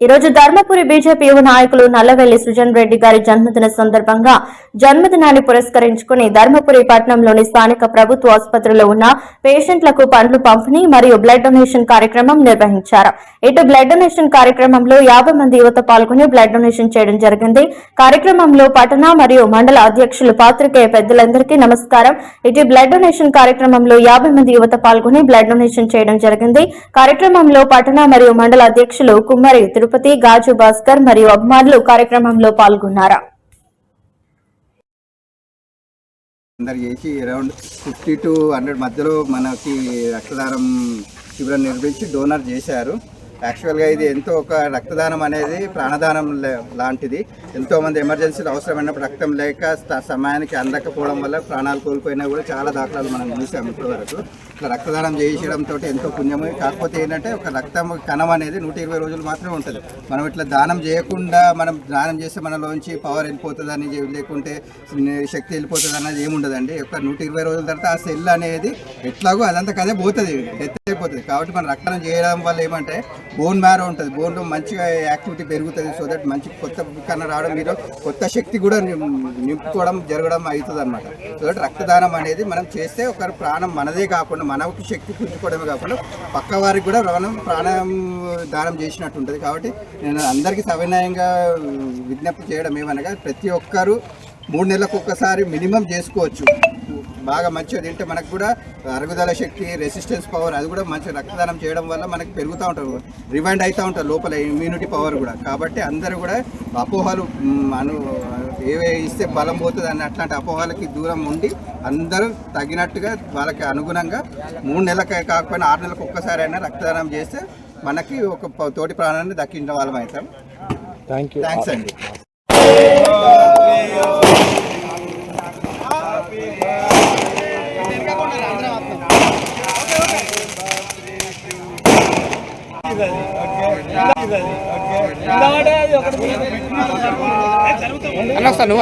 ఈ రోజు ధర్మపురి బీజేపీ యువ నాయకులు నల్లవెల్లి సృజన్ రెడ్డి గారి జన్మదిన సందర్భంగా జన్మదినాన్ని పురస్కరించుకుని ధర్మపురి పట్టణంలోని స్థానిక ప్రభుత్వ ఆసుపత్రిలో ఉన్న పేషెంట్లకు పండ్లు పంపిణీ మరియు బ్లడ్ డొనేషన్ కార్యక్రమం నిర్వహించారు. ఇటు బ్లడ్ డొనేషన్ కార్యక్రమంలో యాభై మంది యువత పాల్గొని బ్లడ్ డొనేషన్ చేయడం జరిగింది. కార్యక్రమంలో పట్టణ మరియు మండల అధ్యక్షులు పాత్రికేయ పెద్దలందరికీ నమస్కారం. ఇటు బ్లడ్ డొనేషన్ కార్యక్రమంలో యాభై మంది యువత పాల్గొని బ్లడ్ డొనేషన్ చేయడం జరిగింది. కార్యక్రమంలో పట్టణ మరియు మండల అధ్యక్షులు కుమ్మరి తిరుపతి గాజు భాస్కర్ మరియు అభిమానులు కార్యక్రమంలో పాల్గొన్నారు? అందరు చేసి అరౌండ్ ఫిఫ్టీ టు హండ్రెడ్ మధ్యలో మనకి రక్తదానం శిబిరం నిర్వహించి డోనర్ చేశారు. యాక్చువల్గా ఇది ఎంతో ఒక రక్తదానం అనేది ప్రాణదానం లే- లాంటిది. ఎంతోమంది ఎమర్జెన్సీలు అవసరమైనప్పుడు రక్తం లేక సమయానికి అందకపోవడం వల్ల ప్రాణాలు కోల్పోయినా కూడా చాలా దాఖలాలు మనం చూసాం ఇప్పటివరకు. ఇట్లా రక్తదానం చేయించడంతో ఎంతో పుణ్యము. కాకపోతే ఏంటంటే ఒక రక్తం కణం అనేది నూట ఇరవై రోజులు మాత్రమే ఉంటుంది. మనం ఇట్లా దానం చేయకుండా మనం దానం చేస్తే మనలోంచి పవర్ వెళ్ళిపోతుందని లేకుంటే శక్తి వెళ్ళిపోతుంది అనేది ఏముండదండి. ఒక నూట ఇరవై రోజుల తర్వాత ఆ సెల్ అనేది ఎట్లాగో అదంతా కదే పోతుంది డెత్ అయిపోతుంది కాబట్టి మనం రక్తం చేయడం వల్ల ఏమంటే బోన్ మ్యారో ఉంటుంది. బోన్లో మంచిగా యాక్టివిటీ పెరుగుతుంది సో దట్ మంచి కొత్త కన్నా రావడం మీరు కొత్త శక్తి కూడా నిం- నింపుకోవడం జరగడం అవుతుంది అనమాట సో దట్ రక్తదానం అనేది మనం చేస్తే ఒకరి ప్రాణం మనదే కాకుండా మనకు శక్తి పుంజుకోవడమే కాకుండా పక్క వారికి కూడా మనం ప్రాణం దానం చేసినట్టు ఉంటుంది. కాబట్టి నేను అందరికీ సవినయంగా విజ్ఞప్తి చేయడం ఏమనగా ప్రతి ఒక్కరూ మూడు నెలలకు ఒక్కసారి మినిమం చేసుకోవచ్చు. బాగా మంచిగా తింటే మనకు కూడా అరుగుదల శక్తి రెసిస్టెన్స్ పవర్ అది కూడా మంచి రక్తదానం చేయడం వల్ల మనకి పెరుగుతూ ఉంటారు. రివైండ్ అవుతూ ఉంటారు లోపల ఇమ్యూనిటీ పవర్ కూడా. కాబట్టి అందరూ కూడా అపోహలు అను ఏవే ఇస్తే బలం పోతుంది అని అట్లాంటి అపోహలకి దూరం ఉండి అందరూ తగినట్టుగా వాళ్ళకి అనుగుణంగా మూడు నెలలకి కాకపోయినా ఆరు నెలలకు ఒక్కసారి అయినా రక్తదానం చేస్తే మనకి ఒక తోటి ప్రాణాన్ని దక్కించిన వాళ్ళం అవుతాం. థ్యాంక్ యూ థ్యాంక్స్ అండి. అన్న వస్తా నువ్వు.